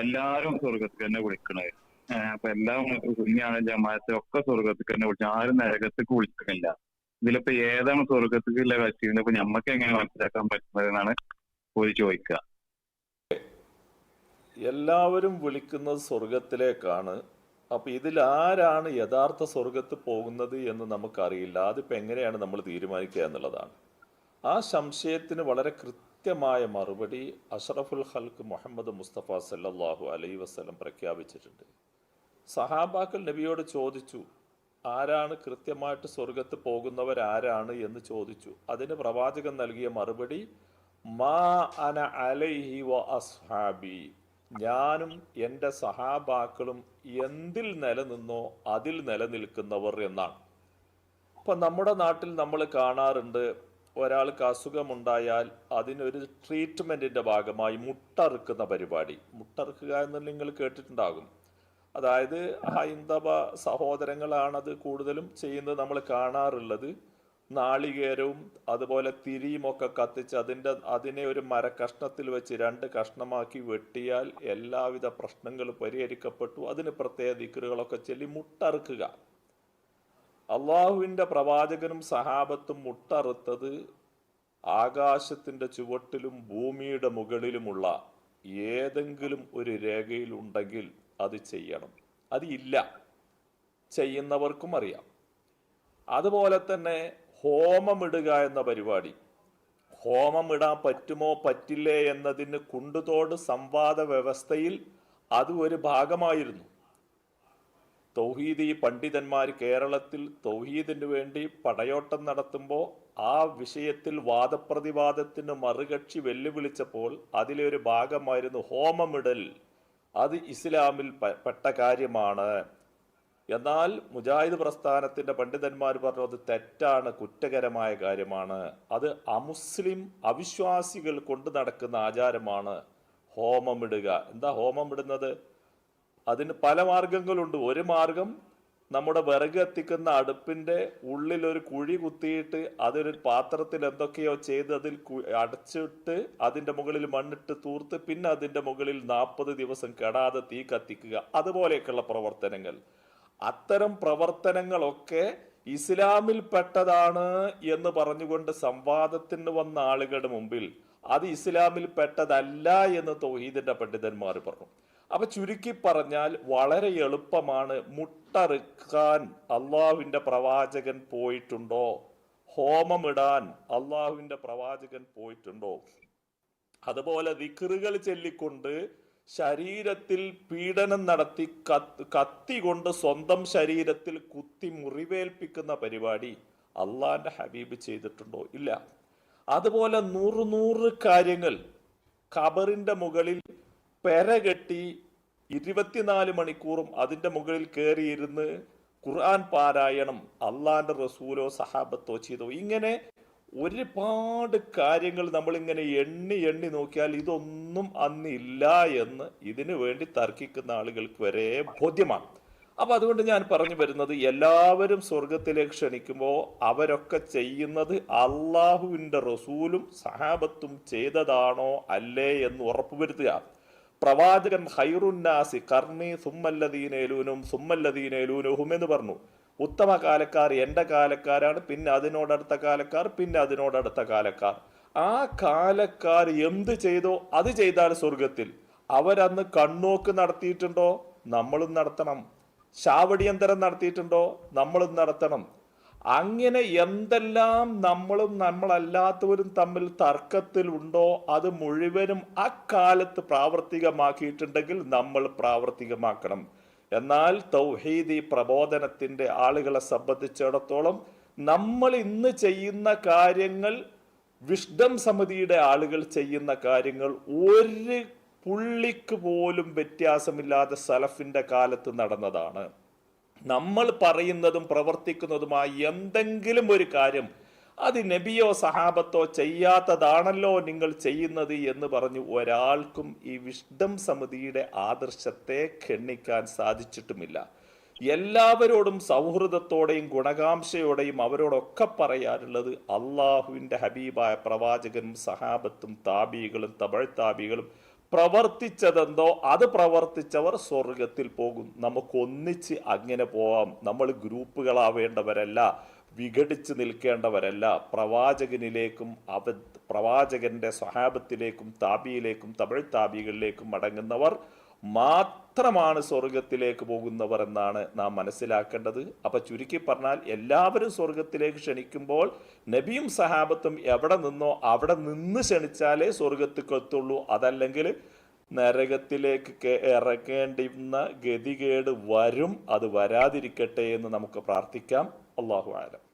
എല്ലാരും സ്വർഗത്തിൽ തന്നെ വിളിക്കണത് അപ്പൊ എല്ലാം സുന്നിയാണ് ജമാഅത്തെ ഒക്കെ സ്വർഗത്തിൽ തന്നെ വിളിച്ചു ആരും നരകത്തേക്ക് വിളിക്കുന്നില്ല ഇതിലിപ്പോ ഏതാണ് സ്വർഗത്തിലുള്ള കക്ഷിന്ന് ഇപ്പൊ ഞമ്മക്ക് എങ്ങനെ മനസ്സിലാക്കാൻ പറ്റുന്നത് എന്നാണ് പോയി ചോദിക്കുക എല്ലാവരും വിളിക്കുന്നത് സ്വർഗത്തിലേക്കാണ് അപ്പൊ ഇതിൽ ആരാണ് യഥാർത്ഥ സ്വർഗത്ത് പോകുന്നത് എന്ന് നമുക്കറിയില്ല. അതിപ്പോ എങ്ങനെയാണ് നമ്മൾ തീരുമാനിക്കുക എന്നുള്ളതാണ്. ആ സംശയത്തിന് വളരെ കൃത്യമായ മറുപടി അഷറഫുൽ ഹൽക്ക് മുഹമ്മദ് മുസ്തഫ സല്ലാഹു അലൈ വസ്ലം പ്രഖ്യാപിച്ചിട്ടുണ്ട്. സഹാബാക്കൾ നബിയോട് ചോദിച്ചു ആരാണ് കൃത്യമായിട്ട് സ്വർഗത്ത് പോകുന്നവരാരാണ്? എന്ന് ചോദിച്ചു. അതിന് പ്രവാചകൻ നൽകിയ മറുപടി മാ അന അലൈഹി വ അസ്ഹാബി. ഞാനും എന്റെ സഹാബാക്കളും എന്തിൽ നിലനിന്നോ അതിൽ നിലനിൽക്കുന്നവർ എന്നാണ്. ഇപ്പൊ നമ്മുടെ നാട്ടിൽ നമ്മൾ കാണാറുണ്ട് ഒരാൾക്ക് അസുഖമുണ്ടായാൽ അതിനൊരു ട്രീറ്റ്മെന്റിന്റെ ഭാഗമായി മുട്ടറുക്കുന്ന പരിപാടി. മുട്ടറുക്കുക എന്ന് നിങ്ങൾ കേട്ടിട്ടുണ്ടാകും. അതായത് ഹൈന്ദവ സഹോദരങ്ങളാണത് കൂടുതലും ചെയ്യുന്നത് നമ്മൾ കാണാറുള്ളത്. നാളികേരവും അതുപോലെ തിരിയും ഒക്കെ കത്തിച്ച് അതിന്റെ അതിനെ ഒരു മരക്കഷ്ണത്തിൽ വെച്ച് രണ്ട് കഷ്ണമാക്കി വെട്ടിയാൽ എല്ലാവിധ പ്രശ്നങ്ങളും പരിഹരിക്കപ്പെട്ടു. അതിന് പ്രത്യേക ദിക്കറുകളൊക്കെ ചൊല്ലി മുട്ടറുക്കുക. അള്ളാഹുവിന്റെ പ്രവാചകനും സഹാബത്തും മുട്ടറുത്തത് ആകാശത്തിന്റെ ചുവട്ടിലും ഭൂമിയുടെ മുകളിലുമുള്ള ഏതെങ്കിലും ഒരു രേഖയിലുണ്ടെങ്കിൽ അത് ചെയ്യണം. അത് ഇല്ല. ചെയ്യുന്നവർക്കും അറിയാം. അതുപോലെ തന്നെ ഹോമമിടുക എന്ന പരിപാടി. ഹോമമിടാൻ പറ്റുമോ പറ്റില്ലേ എന്നതിന് കുണ്ടുതോട് സംവാദ വ്യവസ്ഥയിൽ അത് ഒരു ഭാഗമായിരുന്നു. തൗഹീദി പണ്ഡിതന്മാർ കേരളത്തിൽ തൗഹീദിന് വേണ്ടി പടയോട്ടം നടത്തുമ്പോൾ ആ വിഷയത്തിൽ വാദപ്രതിവാദത്തിന് മറുകക്ഷി വെല്ലുവിളിച്ചപ്പോൾ അതിലെ ഒരു ഭാഗമായിരുന്നു ഹോമമിടൽ. അത് ഇസ്ലാമിൽ പെട്ട കാര്യമാണ്. എന്നാൽ മുജാഹിദ് പ്രസ്ഥാനത്തിന്റെ പണ്ഡിതന്മാർ പറഞ്ഞു അത് തെറ്റാണ് കുറ്റകരമായ കാര്യമാണ്. അത് അമുസ്ലിം അവിശ്വാസികൾ കൊണ്ട് നടക്കുന്ന ആചാരമാണ് ഹോമമിടുക. എന്താ ഹോമമിടുന്നത്? അതിന് പല മാർഗങ്ങളുണ്ട്. ഒരു മാർഗം നമ്മുടെ വിറക് എത്തിക്കുന്ന അടുപ്പിന്റെ ഉള്ളിൽ ഒരു കുഴി കുത്തിയിട്ട് അതൊരു പാത്രത്തിൽ എന്തൊക്കെയോ ചെയ്ത് അതിൽ അടച്ചിട്ട് അതിന്റെ മുകളിൽ മണ്ണിട്ട് തൂർത്ത് പിന്നെ അതിന്റെ മുകളിൽ നാൽപ്പത് ദിവസം കെടാതെ തീ കത്തിക്കുക. അതുപോലെയൊക്കെയുള്ള പ്രവർത്തനങ്ങൾ. അത്തരം പ്രവർത്തനങ്ങളൊക്കെ ഇസ്ലാമിൽ പെട്ടതാണ് എന്ന് പറഞ്ഞുകൊണ്ട് സംവാദത്തിന് വന്ന ആളുകളുടെ മുമ്പിൽ അത് ഇസ്ലാമിൽ പെട്ടതല്ല എന്ന് തൗഹീദിന്റെ പണ്ഡിതന്മാർ പറഞ്ഞു. അപ്പൊ ചുരുക്കി പറഞ്ഞാൽ വളരെ എളുപ്പമാണ് മുട്ടറുക്കാൻ അള്ളാഹുവിന്റെ പ്രവാചകൻ പോയിട്ടുണ്ടോ? ഹോമമിടാൻ അള്ളാഹുവിന്റെ പ്രവാചകൻ പോയിട്ടുണ്ടോ? അതുപോലെ ദിക്റുകൾ ചൊല്ലിക്കൊണ്ട് ശരീരത്തിൽ പീഡനം നടത്തി കത്തി കൊണ്ട് സ്വന്തം ശരീരത്തിൽ കുത്തി മുറിവേൽപ്പിക്കുന്ന പരിപാടി അള്ളാന്റെ ഹബീബ് ചെയ്തിട്ടുണ്ടോ? ഇല്ല. അതുപോലെ നൂറ് നൂറ് കാര്യങ്ങൾ ഖബറിന്റെ മുകളിൽ പെര കെട്ടി ഇരുപത്തിനാല് മണിക്കൂറും അതിന്റെ മുകളിൽ കയറിയിരുന്ന് ഖുർആൻ പാരായണം അള്ളാന്റെ റസൂലോ സഹാബത്തോ ചെയ്തോ. ഇങ്ങനെ ഒരുപാട് കാര്യങ്ങൾ നമ്മളിങ്ങനെ എണ്ണി എണ്ണി നോക്കിയാൽ ഇതൊന്നും അന്നില്ല എന്ന് ഇതിനു വേണ്ടി തർക്കിക്കുന്ന ആളുകൾക്ക് വരെ ബോധ്യമാണ്. അപ്പൊ അതുകൊണ്ട് ഞാൻ പറഞ്ഞു വരുന്നത് എല്ലാവരും സ്വർഗത്തിലേക്ക് ക്ഷണിക്കുമ്പോൾ അവരൊക്കെ ചെയ്യുന്നത് അള്ളാഹുവിന്റെ റസൂലും സഹാബത്തും ചെയ്തതാണോ അല്ലേ എന്ന് ഉറപ്പുവരുത്തുക. പ്രവാചകൻ ഹൈറുന്നാസി കർണി സുമ്മല്ലദീനേലൂനും സുമ്മല്ലദീനേലൂനുഹും എന്ന് പറഞ്ഞു. ഉത്തമ കാലക്കാർ എന്റെ കാലക്കാരാണ് പിന്നെ അതിനോടടുത്ത കാലക്കാർ പിന്നെ അതിനോടടുത്ത കാലക്കാർ. ആ കാലക്കാർ എന്ത് ചെയ്തോ അത് ചെയ്താൽ സ്വർഗത്തിൽ അവരന്ന് കണ്ണോക്ക് നടത്തിയിട്ടുണ്ടോ? നമ്മളും നടത്തണം. ശാവടിയന്തരം നടത്തിയിട്ടുണ്ടോ? നമ്മളും നടത്തണം. അങ്ങനെ എന്തെല്ലാം നമ്മളും നമ്മളല്ലാത്തവരും തമ്മിൽ തർക്കത്തിലുണ്ടോ അത് മുഴുവനും അക്കാലത്ത് പ്രാവർത്തികമാക്കിയിട്ടുണ്ടെങ്കിൽ നമ്മൾ പ്രാവർത്തികമാക്കണം. എന്നാൽ തൗഹീദി പ്രബോധനത്തിന്റെ ആളുകളെ സംബന്ധിച്ചിടത്തോളം നമ്മൾ ഇന്ന് ചെയ്യുന്ന കാര്യങ്ങൾ വിഷ്ഡം സമിതിയുടെ ആളുകൾ ചെയ്യുന്ന കാര്യങ്ങൾ ഒരു പുള്ളിക്ക് പോലും വ്യത്യാസമില്ലാതെ സലഫിന്റെ കാലത്ത് നടന്നതാണ്. നമ്മൾ പറയുന്നതും പ്രവർത്തിക്കുന്നതുമായ എന്തെങ്കിലും ഒരു കാര്യം അത് നബിയോ സഹാബത്തോ ചെയ്യാത്തതാണല്ലോ നിങ്ങൾ ചെയ്യുന്നത് എന്ന് പറഞ്ഞു ഒരാൾക്കും ഈ വിഷ്ഡം സമിതിയുടെ ആദർശത്തെ ഖണ്ഡിക്കാൻ സാധിച്ചിട്ടുമില്ല. എല്ലാവരോടും സൗഹൃദത്തോടെയും ഗുണകാംക്ഷയോടെയും അവരോടൊക്കെ പറയാറുള്ളത് അള്ളാഹുവിന്റെ ഹബീബായ പ്രവാചകനും സഹാബത്തും താബികളും തമിഴ് താബികളും പ്രവർത്തിച്ചതെന്തോ അത് പ്രവർത്തിച്ചവർ സ്വർഗത്തിൽ പോകും. നമുക്ക് ഒന്നിച്ച് അങ്ങനെ പോവാം. നമ്മൾ ഗ്രൂപ്പുകളാവേണ്ടവരല്ല വിഘടിച്ച് നിൽക്കേണ്ടവരല്ല. പ്രവാചകനിലേക്കും അവ പ്രവാചകന്റെ സ്വഹാബത്തിലേക്കും താബിയിലേക്കും തമിഴ് താബികളിലേക്കും അടങ്ങുന്നവർ മാത്രമാണ് സ്വർഗത്തിലേക്ക് പോകുന്നവർ എന്നാണ് നാം മനസ്സിലാക്കേണ്ടത്. അപ്പൊ ചുരുക്കി പറഞ്ഞാൽ എല്ലാവരും സ്വർഗത്തിലേക്ക് ക്ഷണിക്കുമ്പോൾ നബിയും സഹാബത്തും എവിടെ നിന്നോ അവിടെ നിന്ന് ക്ഷണിച്ചാലേ സ്വർഗത്തേക്ക് എത്തുള്ളൂ അതല്ലെങ്കിൽ നരകത്തിലേക്ക് ഇറങ്ങേണ്ടുന്ന ഗതികേട് വരും. അത് വരാതിരിക്കട്ടെ എന്ന് നമുക്ക് പ്രാർത്ഥിക്കാം. അള്ളാഹു ആലം